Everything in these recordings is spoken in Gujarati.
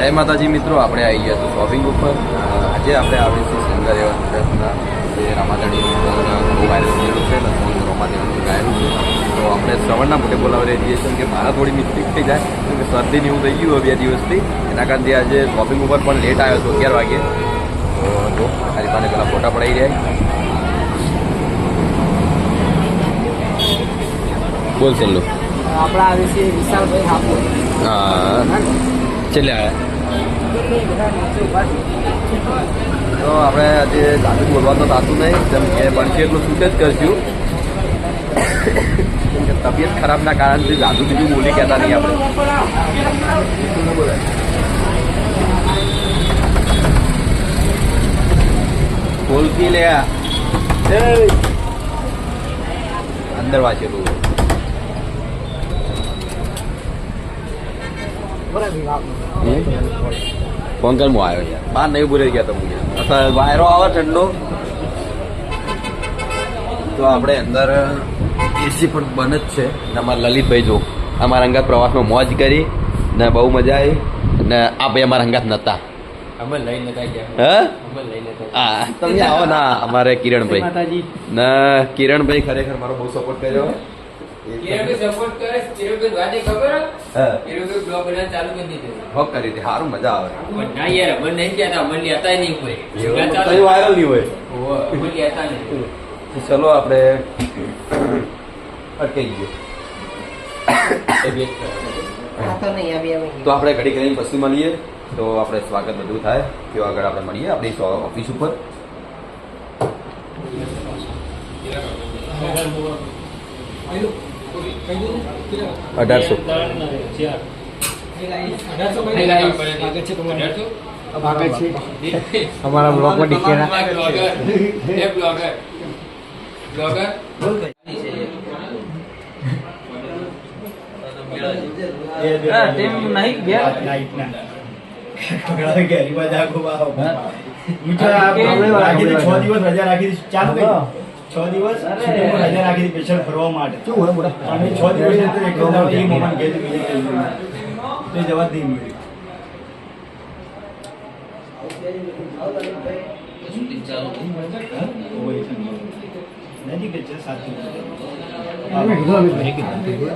જય માતાજી મિત્રો આપણે આવી ગયા તો શોપિંગ ઉપર. આજે આપણે આવીશું સુંદર એવા ગુજરાતના જે રામાધણીનું બહુ વાયરલ થયેલું છે અને સોંગ રોમાદેવીનું ગાયેલું છે. તો આપણે શ્રવણના મોટે બોલાવી રહીએ છીએ કે મારા થોડી મિસ્ટેક થઈ જાય કેમ કે શરદી ને એવું થઈ ગયું બે દિવસથી. એના કારણે આજે શોપિંગ ઉપર પણ લેટ આવ્યો હતો અગિયાર વાગે. તો મારી પાસે પેલા ફોટા પડાવી રહ્યા બોલ ચાલો. આપણે આવે છે વિશાલભાઈ હાપુર હા. છેલ્લે તો આપણે આજે જાદુ બોલવા તો થતું નહીં જેમ કે બનશે એટલું શૂટ જ કરશું. કેમ કે તબિયત ખરાબના કારણથી જાદુ બીજું બોલી કહેતા નહીં આપણે. બોલતી લે અંદર વાંચેલું. ફોન હું આવ્યો યાર. બહાર નહીં બોલાઈ ગયા તમે અત્યારે વાયરો આવે ઠંડો. તો આપણે અંદર એસી પણ બંધ જ છે. અને અમારા લલિતભાઈ જો અમારા અંગાત પ્રવાસમાં મોજ કરી ને બહુ મજા આવી. ને આ ભાઈ અમારા અંગાત નહોતા અમે લઈને નતા ગયા. લઈને હા તમે આવો ના અમારે કિરણભાઈ. માતાજી. ને કિરણભાઈ ખરેખર મારો બહુ સપોર્ટ કર્યો. ચાલુ કરી દીધું. હોક કરી હતી સારું મજા આવે. પણ ના યાર અમને નહીં કહેતા અમને નહીં કોઈ. એવું કઈ વાયરલ નહીં હોય. ઓહો, અમને લેતા નહીં. તો ચલો આપણે અટકી ગયું. તો આપણે ઘડી કરીને પછી મળીએ. તો આપણે સ્વાગત બધું થાય. તો આગળ આપણે મળીએ આપણી ઓફિસ ઉપર. અઢારસો અમારા બ્લોગમાં ડીકેના એ બ્લોગર બ્લોગર હા, તેમ નહીં ગયા છ દિવસ શૂટિંગમાં રજા રાખી હતી સ્પેશિયલ ફરવા માટે. અને છ દિવસ એક એ મોમાં નહીં. તે જવા જ નહીં નજીક છે સાત તો મને કહેજે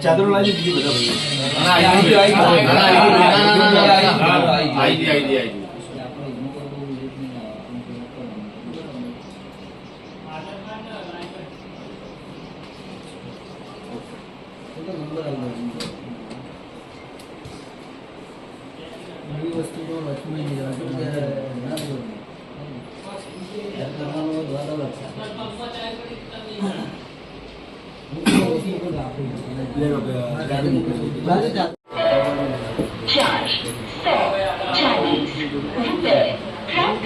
ચાદરો લાવી દીધી બધા ચાર આઈ ચાલીસ રૂપિયા પ્રાપ્ત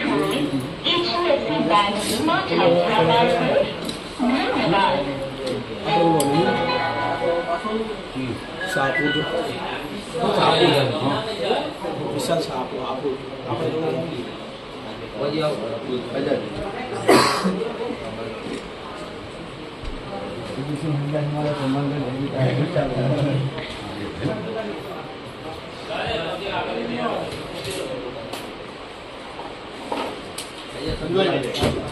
HDFC bank smart Hyderabad Vishal साहब को आप हमारा संबंध है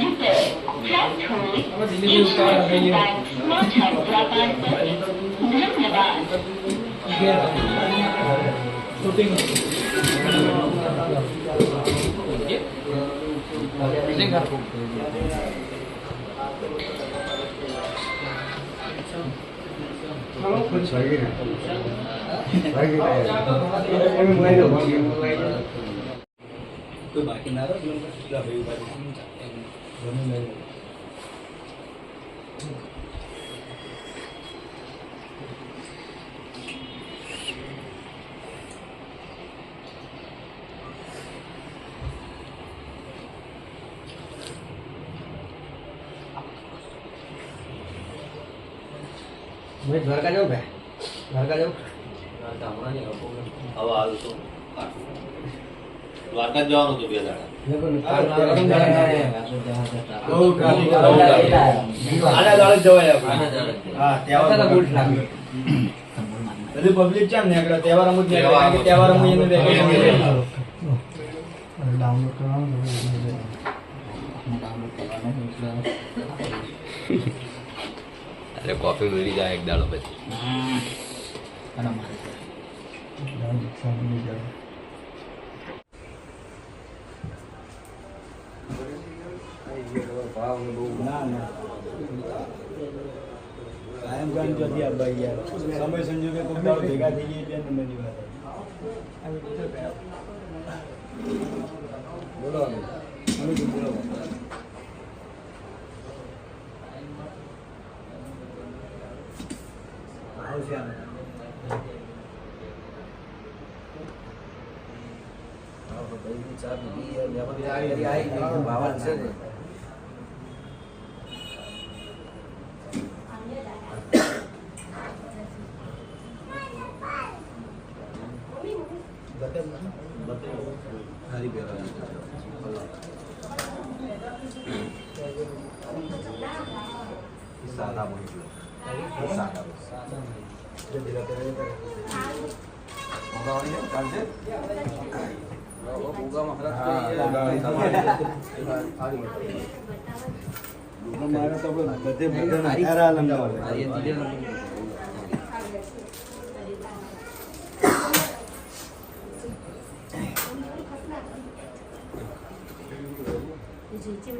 સો ચાલીસ રૂપિયા પ્રાપ્ત એચડીએફસી બેંક સ્માર્ટ હૈદરાબાદ ધન્યવાદ શૂટિંગ કોઈ બાકી ના રહે કેટલા ભાઈ બાકી દ્વારકા જાઉં ભાઈ દ્વારકા જાઉં હવે હાલ તો દ્વારકા જવાનું હતું બે દાડા. બધું પબ્લિક છે ને આગળ તહેવાર અમુક તહેવાર અમુક એને. અરે કોફી મળી જાય એક દાડો પછી. ના ના કાયમ કામ ચોથી આ ભાઈ યાર સમય સંજોગે કોઈ દાડો ભેગા થઈ જઈએ ત્યાં નંબરની વાત બોલો અમે આવશે આમ. મારે તો બધે છે હેરાન અમદાવાદ. ચીવડા સાદા ચડા સાદા પડ્યો ને એ ભાઈ ભાઈ આલા કે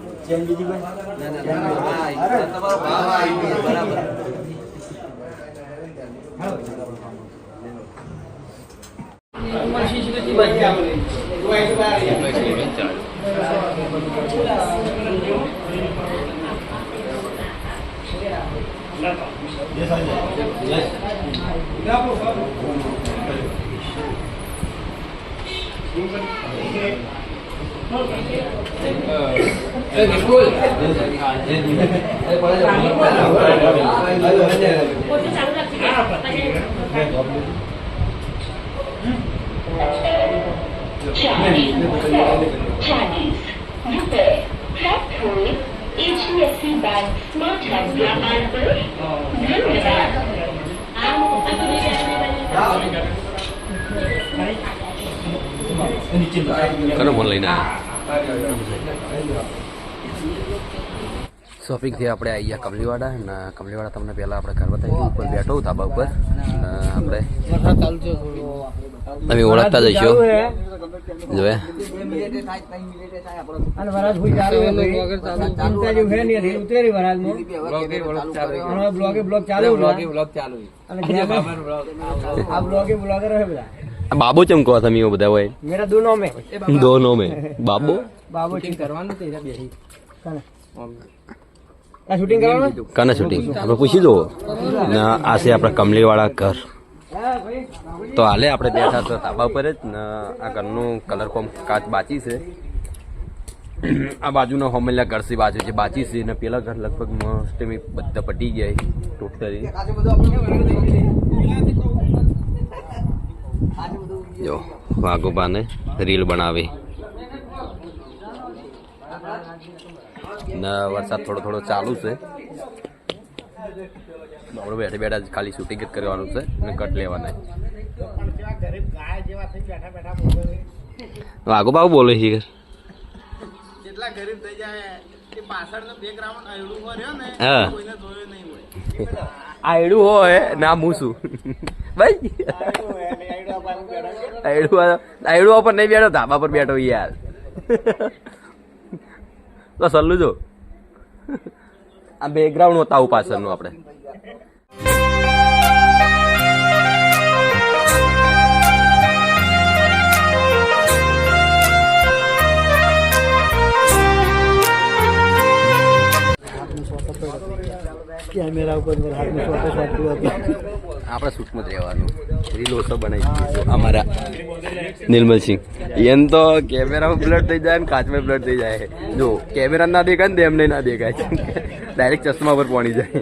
સોંગ કે બનાવો આપણે કે કેમ બીજે કીધું કશો વાંધો નહીં. ચેન બીજી કોઈ? અરે. Yes, Ê, cái vui. Karena mulai nah. શોપિંગથી આપણે આવી ગયા કમલીવાડા અને કમલીવાડા તમને પહેલાં આપણે ઘર બતાવી ઉપર બેઠો ધાબા ઉપર. ને આપણે તમે ઓળખતા જઈશો. જોયા બાબો ચમ કહો તમે બધા હોય? દોનો મેં. બાબો? બાબો કરવાનું કાને શૂટિંગ આપણે પૂછી દો ને, આ છે આપણા કમલીવાળા ઘર. તો હાલે, આપણે બેઠા તો ધાબા ઉપર જ ને આ ઘરનું કલર કોમ કાચ બાચી છે. આ બાજુનો હોમેલા ઘરસી બાજુ છે બાચી છે ને પેલા ઘર લગભગ મોસ્ટમી બધા પટી ગયા ટોટલી. જો, વાઘોબાને રીલ બનાવી. ને વરસાદ થોડો થોડો ચાલુ છે. આપણે બેઠા બેઠા ખાલી શૂટિંગ જ કરવાનું છે અને કટ લેવાના. વાઘો બાબુ બોલે છે જેટલા ગરીબ થઈ જાય ને આયડું હોય ના હું છું. ભાઈ. આયડું આયડું પર નહીં બેઠો ધાબા પર બેઠો યાર. તો સલ્લું જો. આ બેકગ્રાઉન્ડ હતા પાછળનું આપણે. કેમેરા ઉપર હાથમાં ફોટો પાડતું હતું આપણે સૂક્ષ્મ જ રહેવાનું. રીલો ઓછો બનાવી અમારા નિર્મલસિંહ એમ તો કેમેરામાં બ્લડ થઈ જાય ને કાચમાં બ્લડ થઈ જાય. જો, કેમેરા ના દેખાય ને એમને ના દેખાય. ડાયરેક્ટ ચશ્મા પર પહોંચી જાય.